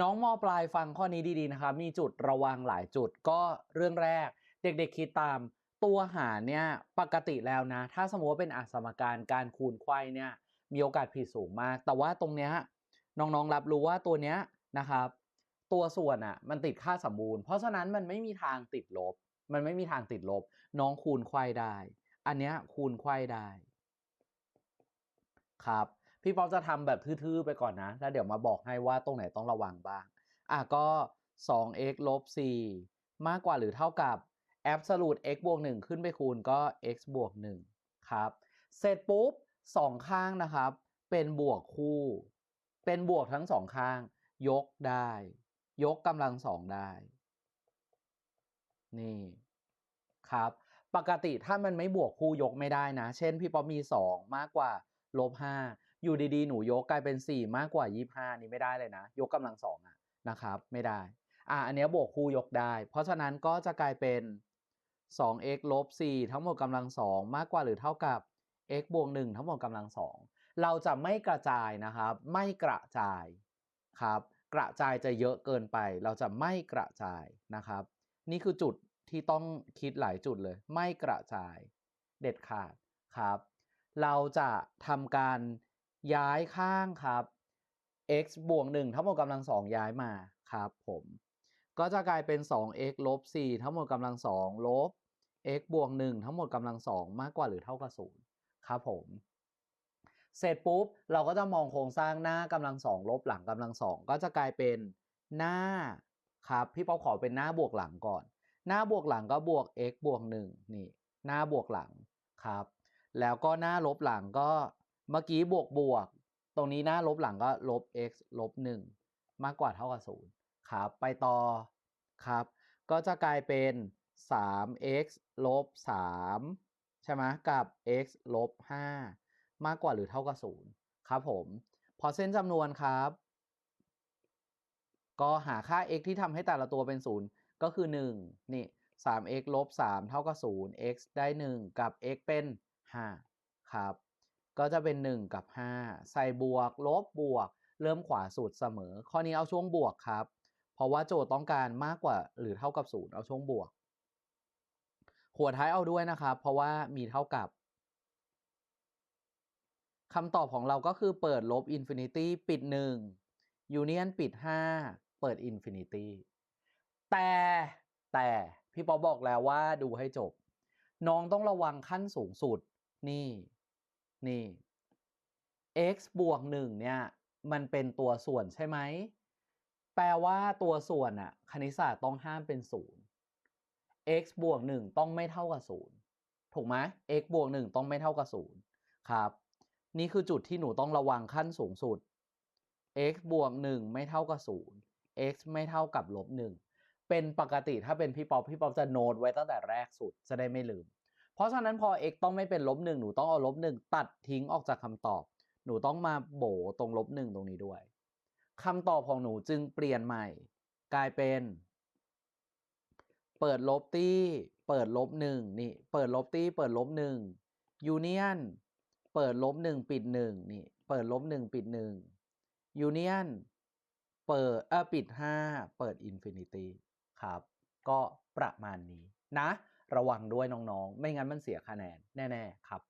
น้องมปลายฟังข้อนี้ดีๆนะครับมีจุดระวังหลายจุดก็เรื่องแรก เด็กๆคิดตามตัวหารเนี่ยปกติแล้วนะ ถ้าสมมติว่าเป็นอสมการการคูณไขว้เนี่ยมีโอกาสผิดสูงมาก แต่ว่าตรงเนี้ยน้องๆรับรู้ว่าตัวเนี้ยนะครับ ตัวส่วนอะมันติดค่าสมบูรณ์ เพราะฉะนั้นมันไม่มีทางติดลบ มันไม่มีทางติดลบ น้องคูณไขว้ได้ อันเนี้ยคูณไขว้ได้ ครับ พี่ป๊อปจะทำแบบทื่อๆไปก่อนนะ แล้วเดี๋ยวมาบอกให้ว่าตรงไหนต้องระวังบ้าง อะก็ 2x ลบ4มากกว่าหรือเท่ากับ absolute x บวก1ขึ้นไปคูณก็ x บวก1ครับ เสร็จปุ๊บสองข้างนะครับ เป็นบวกคู่ เป็นบวกทั้งสองข้าง ยกได้ ยกกำลังสองได้ นี่ครับ ปกติถ้ามันไม่บวกคู่ยกไม่ได้นะ เช่นพี่ป๊อปมี 2 มากกว่าลบ5 อยู่ดีๆ หนูยกกลายเป็น 4 มากกว่า 25 นี่ไม่ได้เลยนะ ยกกำลังสองอะนะครับ ไม่ได้ อะอันนี้บวกคู่ยกได้ เพราะฉะนั้นก็จะกลายเป็น 2x ลบ4ทั้งหมดกำลังสองมากกว่าหรือเท่ากับ x บวก1ทั้งหมดกำลังสองเราจะไม่กระจายนะครับ ไม่กระจายครับ กระจายจะเยอะเกินไป เราจะไม่กระจายนะครับ นี่คือจุดที่ต้องคิดหลายจุดเลย ไม่กระจาย เด็ดขาดครับ เราจะทำการ ย้ายข้างครับ x บวก1ทั้งหมดกำลังสองย้ายมาครับผมก็จะกลายเป็น 2x ลบ4ทั้งหมดกำลังสองลบ x บวก1ทั้งหมดกำลังสองมากกว่าหรือเท่ากับ0ครับผมเสร็จปุ๊บเราก็จะมองโครงสร้างหน้ากำลังสองลบหลังกำลังสองก็จะกลายเป็นหน้าครับพี่ป๊อปขอเป็นหน้าบวกหลังก่อน หน้าบวกหลังก็บวก x บวก1นี่หน้าบวกหลังครับ แล้วก็หน้าลบหลังก็ เมื่อกี้บวกบวก ตรงนี้หน้าลบหลังก็ลบ x ลบ 1 มากกว่าเท่ากับ 0 ครับ ไปต่อครับ ก็จะกลายเป็น 3x ลบ 3 ใช่ไหมกับ x ลบ 5 มากกว่าหรือเท่ากับ 0 ครับผม พอเส้นจำนวนครับ ก็หาค่า x ที่ทำให้แต่ละตัวเป็น 0 ก็คือ 1 นี่ 3x ลบ 3 เท่ากับ 0 x ได้ 1 กับ x เป็น 5 ครับ ก็จะเป็น 1 กับ 5 ใส่บวก ลบบวก เริ่มขวาสุดเสมอ ข้อนี้เอาช่วงบวกครับ เพราะว่าโจทย์ต้องการมากกว่าหรือเท่ากับ 0 เอาช่วงบวก หัวท้ายเอาด้วยนะครับ เพราะว่ามีเท่ากับคำตอบของเราก็คือเปิดลบอินฟินิตี้ปิด 1 ยูเนียนปิด 5 เปิดอินฟินิตี้แต่แต่พี่ป๊อบอกแล้วว่าดูให้จบ น้องต้องระวังขั้นสูงสุดนี่ นี่ x บวก1เนี่ยมันเป็นตัวส่วนใช่ไหม แปลว่าตัวส่วนอะคณิตศาสตร์ต้องห้ามเป็น0 x บวก1ต้องไม่เท่ากับ0ถูกไหม x บวก1ต้องไม่เท่ากับ0ครับ นี่คือจุดที่หนูต้องระวังขั้นสูงสุด x บวก1ไม่เท่ากับ0 x ไม่เท่ากับลบ1เป็นปกติถ้าเป็นพี่ป๊อปพี่ป๊อปจะโน้ตไว้ตั้งแต่แรกสุดจะได้ไม่ลืม เพราะฉะนั้นพอ x ต้องไม่เป็นลบ1หนูต้องเอาลบ1ตัดทิ้งออกจากคำตอบ หนูต้องมาโบตรงลบ1ตรงนี้ด้วยคำตอบของหนูจึงเปลี่ยนใหม่ กลายเป็น เปิดลบตี้เปิดลบ1นี่เปิดลบตี้เปิดลบ1ยูเนียนเปิดลบ1ปิด1นี่เปิดลบ1ปิด1ยูเนียนเปิดเออปิด5เปิดอินฟินิตี้ครับ ก็ประมาณนี้นะ ระ ว้น้องๆ ไม่งั้นมันเสียคะแนนแน่ ๆ ครับ